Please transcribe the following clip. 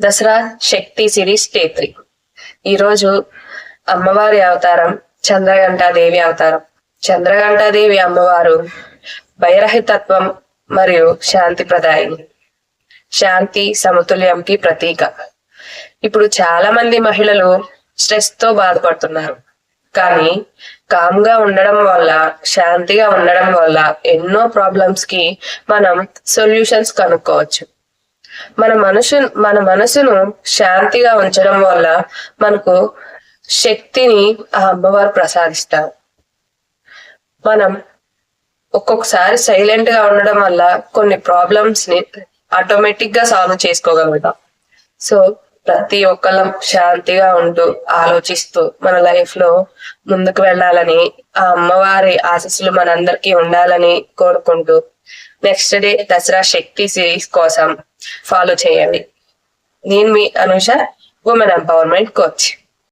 Dasara Shakti series day three. ఈరోజు అమ్మవారి అవతారం చంద్రఘంటాదేవి అవతారం. చంద్రఘంటాదేవి అమ్మవారు భయరహితత్వం మరియు శాంతి ప్రదాయిని. శాంతి సమతుల్యంకి ప్రతీక. ఇప్పుడు చాలా మంది మహిళలు స్ట్రెస్తో బాధపడుతున్నారు. కానీ కామ్గా ఉండడం వల్ల శాంతిగా ఉండడం వల్ల ఎన్నో ప్రాబ్లమ్స్కి మనం సొల్యూషన్స్ కనుక్కోవచ్చు. మన మనసు మన మనసును శాంతిగా ఉంచడం వల్ల మనకు శక్తిని ఆ అమ్మవారు ప్రసాదిస్తారు. మనం ఒక్కొక్కసారి సైలెంట్గా ఉండడం వల్ల కొన్ని ప్రాబ్లమ్స్ని ఆటోమేటిక్గా సాల్వ్ చేసుకోగలుగుతాం. సో ప్రతి ఒక్కళ్ళం శాంతిగా ఉంటూ ఆలోచిస్తూ మన లైఫ్లో ముందుకు వెళ్ళాలని ఆ అమ్మవారి ఆశస్సులు మనందరికీ ఉండాలని కోరుకుంటూ next day Dasara Shakti series కోసం ఫాలో చేయండి. నేను మీ అనుష ఉమెన్ ఎంపవర్మెంట్ కోచ్